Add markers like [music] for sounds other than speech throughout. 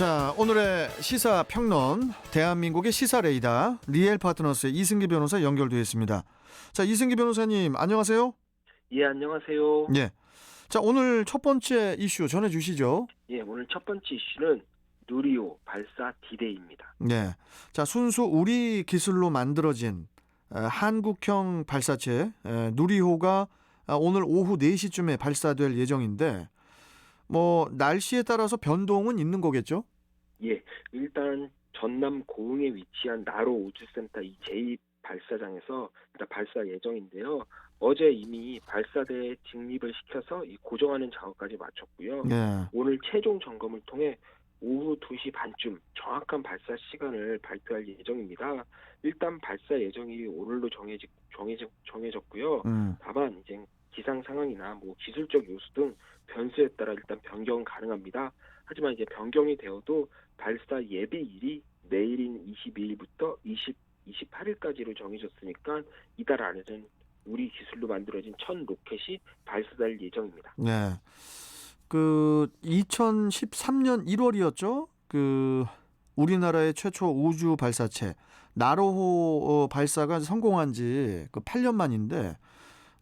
자, 오늘의 시사 평론 대한민국의 시사 레이더 리엘 파트너스의 이승기 변호사 연결되어 있습니다. 자, 이승기 변호사님 안녕하세요. 예, 안녕하세요. 예. 자, 오늘 첫 번째 이슈 전해 주시죠. 예, 오늘 첫 번째 이슈는 누리호 발사 디데이입니다. 네. 자, 순수 우리 기술로 만들어진 에, 한국형 발사체 에, 누리호가 아, 오늘 오후 4시쯤에 발사될 예정인데 뭐 날씨에 따라서 변동은 있는 거겠죠? 예, 일단 전남 고흥에 위치한 나로 우주센터 이 제2 발사장에서 일단 발사 예정인데요. 어제 이미 발사대에 직립을 시켜서 이 고정하는 작업까지 마쳤고요. 네. 오늘 최종 점검을 통해 오후 2시 반쯤 정확한 발사 시간을 발표할 예정입니다. 일단 발사 예정이 오늘로 정해지, 정해지, 정해졌고요. 음. 다만 이제 기상 상황이나 뭐 기술적 요소 등 변수에 따라 일단 변경은 가능합니다. 하지만 이제 변경이 되어도 발사 예비일이 내일인 22일부터 20, 28일까지로 정해졌으니까 이달 안에는 우리 기술로 만들어진 첫 로켓이 발사될 예정입니다. 네. 그 2013년 1월이었죠. 그 우리나라의 최초 우주 발사체 나로호 어, 발사가 성공한 지 그 8년 만인데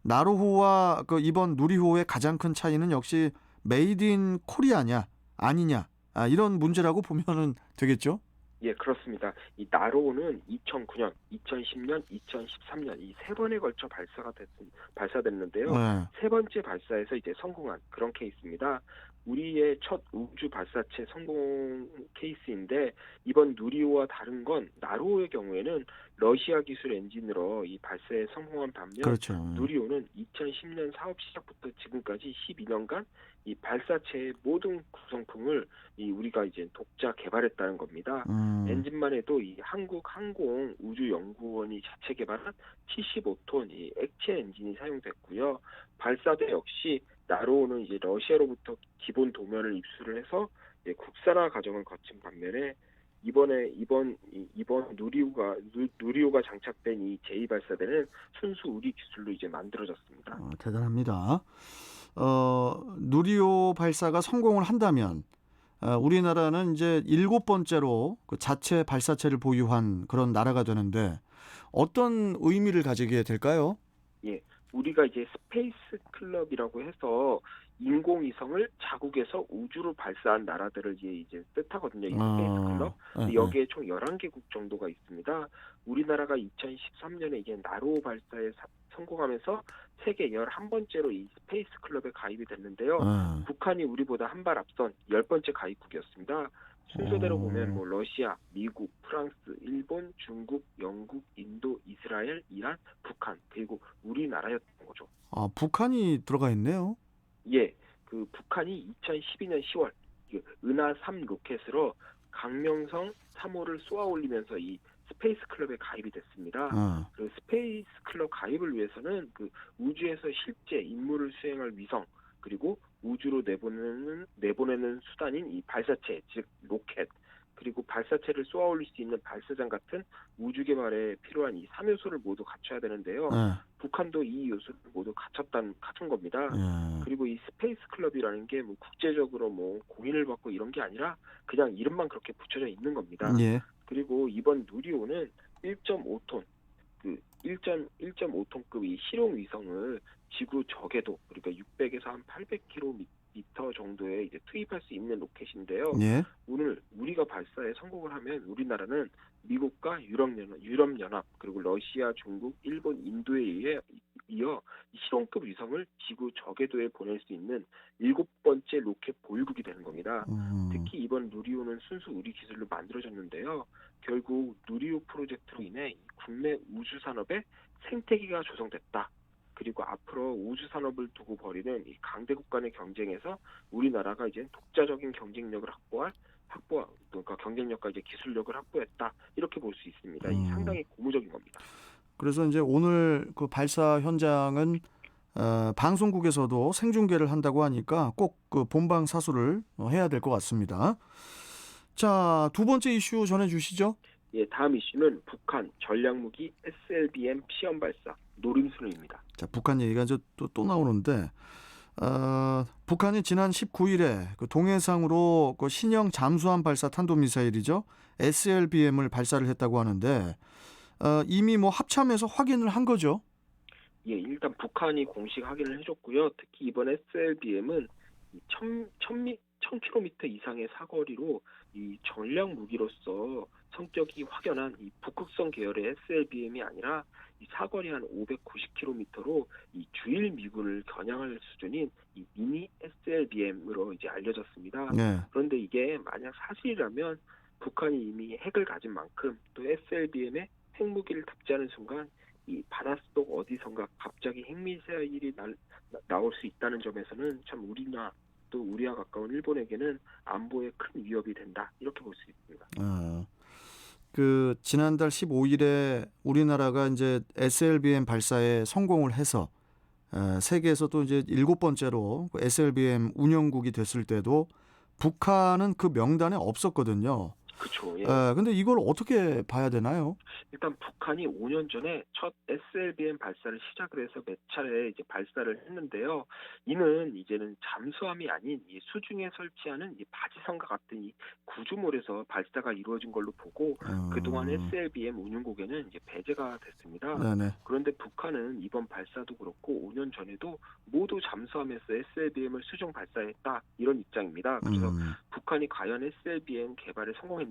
나로호와 그 이번 누리호의 가장 큰 차이는 역시 메이드 인 코리아냐 아니냐 아, 이런 문제라고 [laughs] 보면은 되겠죠. 예, 그렇습니다. 이 나로는 2009년, 2010년, 2013년 이 세 번에 걸쳐 발사가 됐, 발사됐는데요. 네. 세 번째 발사에서 이제 성공한 그런 케이스입니다. 우리의 첫 우주 발사체 성공 케이스인데 이번 누리호와 다른 건 나로호의 경우에는 러시아 기술 엔진으로 이 발사에 성공한 반면 그렇죠. 누리호는 2010년 사업 시작부터 지금까지 12년간 이 발사체의 모든 구성품을 이 우리가 이제 독자 개발했다는 겁니다. 음. 엔진만 해도 이 한국 항공 우주 연 구원이 자체 개발한 75톤 이 액체 엔진이 사용됐고요. 발사대 역시 나로호는 이제 러시아로부터 기본 도면을 입수를 해서 국산화 과정을 거친 반면에 이번에 이번 이- 이번 누리호가 누, 누리호가 장착된 이 제2 발사대는 순수 우리 기술로 이제 만들어졌습니다. 어, 대단합니다. 어, 누리호 발사가 성공을 한다면 어, 우리나라는 이제 일곱 번째로 그 자체 발사체를 보유한 그런 나라가 되는데 어떤 의미를 가지게 될까요? 우리가 이제 스페이스 클럽이라고 해서 인공위성을 자국에서 우주로 발사한 나라들을 이제, 뜻하거든요. 이 스페이스 클럽. 예, 예. 여기에 총 11개국 정도가 있습니다. 우리나라가 2013년에 이제 나로 발사에 사- 성공하면서 세계 11번째로 이 스페이스 클럽에 가입이 됐는데요. 예. 북한이 우리보다 한 발 앞선 10번째 가입국이었습니다. 순서대로 어. 보면 뭐 러시아, 미국, 프랑스, 일본, 중국, 영국, 인도, 이스라엘, 이란, 북한 그리고 우리나라였던 거죠. 아, 북한이 들어가 있네요. 예, 그 북한이 2012년 10월 그 은하 3 로켓으로 강명성 3호를 쏘아 올리면서 이 스페이스 클럽에 가입이 됐습니다. 어. 그 스페이스 클럽 가입을 위해서는 그 우주에서 실제 임무를 수행할 위성 그리고 우주로 내보내는 내보내는 수단인 이 발사체 즉 로켓 그리고 발사체를 쏘아 올릴 수 있는 발사장 같은 우주 개발에 필요한 이 3요소를 모두 갖춰야 되는데요. 예, 북한도 이 요소를 모두 갖췄단 갖춘 겁니다. 예. 그리고 이 스페이스 클럽이라는 게 뭐 국제적으로 뭐 공인을 받고 이런 게 아니라 그냥 이름만 그렇게 붙여져 있는 겁니다. 예. 그리고 이번 누리호는 1.5톤 그 1.1.5톤급 이 실용 위성을 지구 적에도 그러니까 600에서 한 800km 정도에 이제 투입할 수 있는 로켓인데요. 예. 오늘 우리가 발사에 성공을 하면 우리나라는 미국과 유럽연합, 유럽연합 그리고 러시아, 중국, 일본, 인도에 의해 이어 이 실용급 위성을 지구 적외도에 보낼 수 있는 일곱 번째 로켓 보유국이 되는 겁니다. 음. 특히 이번 누리호는 순수 우리 기술로 만들어졌는데요. 결국 누리호 프로젝트로 인해 이 국내 우주 산업의 생태계가 조성됐다. 그리고 앞으로 우주 산업을 두고 벌이는 이 강대국 간의 경쟁에서 우리나라가 이제 독자적인 경쟁력을 확보할 확보 그러니까 경쟁력과 이제 기술력을 확보했다 이렇게 볼 수 있습니다. 이 음. 상당히 고무적인 겁니다. 그래서 이제 오늘 그 발사 현장은 어, 방송국에서도 생중계를 한다고 하니까 꼭 그 본방 사수를 어, 해야 될 것 같습니다. 자, 두 번째 이슈 전해 주시죠. 예, 다음 이슈는 북한 전략무기 SLBM 시험 발사 노림수로입니다. 자, 북한 얘기가 이제 또, 또 나오는데 어, 북한이 지난 19일에 그 동해상으로 그 신형 잠수함 발사 탄도미사일이죠 SLBM을 발사를 했다고 하는데 어, 이미 뭐 합참에서 확인을 한 거죠. 예, 일단 북한이 공식 확인을 해줬고요. 특히 이번 SLBM은 1000, 1000, 1000km 이상의 사거리로 이 전략 무기로서 성격이 확연한 이 북극성 계열의 SLBM이 아니라 이 사거리 한 590km로 이 주일 미군을 겨냥할 수준인 이 미니 SLBM으로 이제 알려졌습니다. 네. 그런데 이게 만약 사실이라면 북한이 이미 핵을 가진 만큼 또 SLBM에 핵무기를 탑재하는 순간 이 바닷속 어디선가 갑자기 핵미사일이 날- 나- 나올 수 있다는 점에서는 참 우리나 또 우리와 가까운 일본에게는 안보에 큰 위협이 된다 이렇게 볼 수 있습니다. 어, 그 지난달 15일에 우리나라가 이제 SLBM 발사에 성공을 해서 어, 세계에서도 이제 일곱 번째로 그 SLBM 운영국이 됐을 때도 북한은 그 명단에 없었거든요. 그렇죠. 예. 에, 근데 이걸 어떻게 봐야 되나요? 일단 북한이 5년 전에 첫 SLBM 발사를 시작을 해서 몇 차례 이제 발사를 했는데요. 이는 이제는 잠수함이 아닌 이 수중에 설치하는 이 바지선과 같은 이 구조물에서 발사가 이루어진 걸로 보고 어, 그동안 SLBM 운용국에는 이제 배제가 됐습니다. 네네. 그런데 북한은 이번 발사도 그렇고 5년 전에도 모두 잠수함에서 SLBM을 수중 발사했다 이런 입장입니다. 그래서 음, 북한이 과연 SLBM 개발에 성공했는지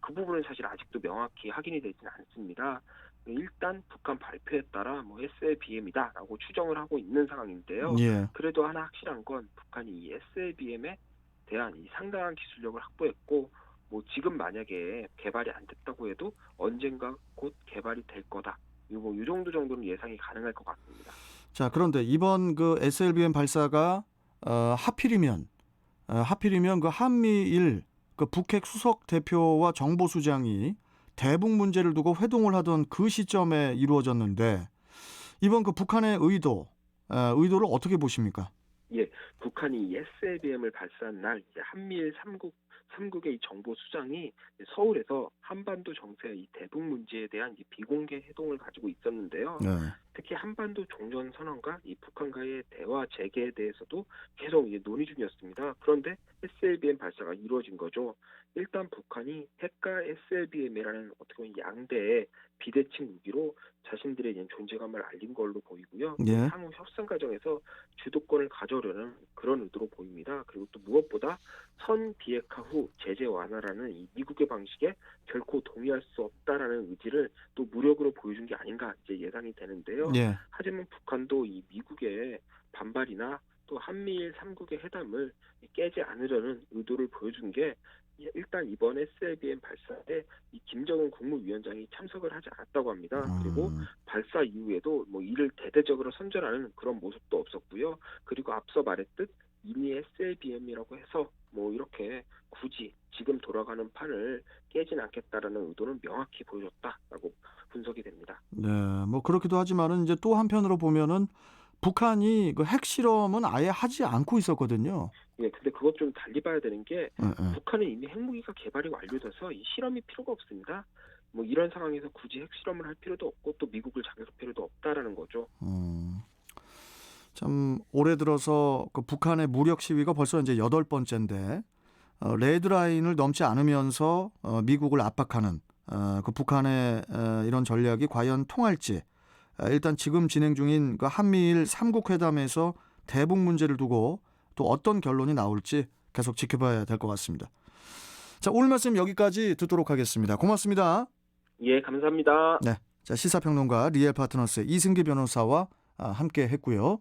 그 부분은 사실 아직도 명확히 확인이 되지는 않습니다. 일단 북한 발표에 따라 뭐 SLBM이다라고 추정을 하고 있는 상황인데요. 예. 그래도 하나 확실한 건 북한이 이 SLBM에 대한 이 상당한 기술력을 확보했고 뭐 지금 만약에 개발이 안 됐다고 해도 언젠가 곧 개발이 될 거다. 이거 이 정도 정도는 예상이 가능할 것 같습니다. 자 그런데 이번 그 SLBM 발사가 어, 하필이면 어, 하필이면 그 한미일 그 북핵 수석 대표와 정보수장이 대북 문제를 두고 회동을 하던 그 시점에 이루어졌는데 이번 그 북한의 의도 어, 의도를 어떻게 보십니까? 북한이 이 SLBM을 발사한 날 한미일 삼국 삼국의 이 정보 수장이 서울에서 한반도 정세 이 대북 문제에 대한 이 비공개 회동을 가지고 있었는데요. 네. 특히 한반도 종전 선언과 이 북한과의 대화 재개에 대해서도 계속 이제 논의 중이었습니다. 그런데 SLBM 발사가 이루어진 거죠. 일단 북한이 핵과 SLBM이라는 어떻게 보면 양대의 비대칭 무기로 자신들의 존재감을 알린 걸로 보이고요. 예. 향후 협상 과정에서 주도권을 가져오려는 그런 의도로 보입니다. 그리고 또 무엇보다 선 비핵화 후 제재 완화라는 이 미국의 방식에 결코 동의할 수 없다라는 의지를 또 무력으로 보여준 게 아닌가 이제 예상이 되는데요. 예. 하지만 북한도 이 미국의 반발이나 또 한미일 삼국의 회담을 깨지 않으려는 의도를 보여준 게 일단 이번 SLBM 발사에 이 김정은 국무위원장이 참석을 하지 않았다고 합니다. 그리고 음, 발사 이후에도 뭐 이를 대대적으로 선전하는 그런 모습도 없었고요. 그리고 앞서 말했듯 이미 SLBM이라고 해서 뭐 이렇게 굳이 지금 돌아가는 판을 깨진 않겠다라는 의도는 명확히 보여줬다라고 분석이 됩니다. 네. 뭐 그렇기도 하지만은 이제 또 한편으로 보면은 북한이 그 핵실험은 아예 하지 않고 있었거든요. 예, 근데 그것 좀 달리 봐야 되는 게 예, 예. 북한은 이미 핵무기가 개발이 완료돼서 이 실험이 필요가 없습니다. 뭐 이런 상황에서 굳이 핵실험을 할 필요도 없고 또 미국을 자극할 필요도 없다라는 거죠. 음, 참 올해 들어서 그 북한의 무력 시위가 벌써 이제 여덟 번째인데 어, 레드라인을 넘지 않으면서 어, 미국을 압박하는 어, 그 북한의 어, 이런 전략이 과연 통할지 어, 일단 지금 진행 중인 그 한미일 삼국 회담에서 대북 문제를 두고 또 어떤 결론이 나올지 계속 지켜봐야 될 것 같습니다. 자 오늘 말씀 여기까지 듣도록 하겠습니다. 고맙습니다. 예, 감사합니다. 자 시사평론가 리엘 파트너스의 이승기 변호사와 아, 함께 했고요.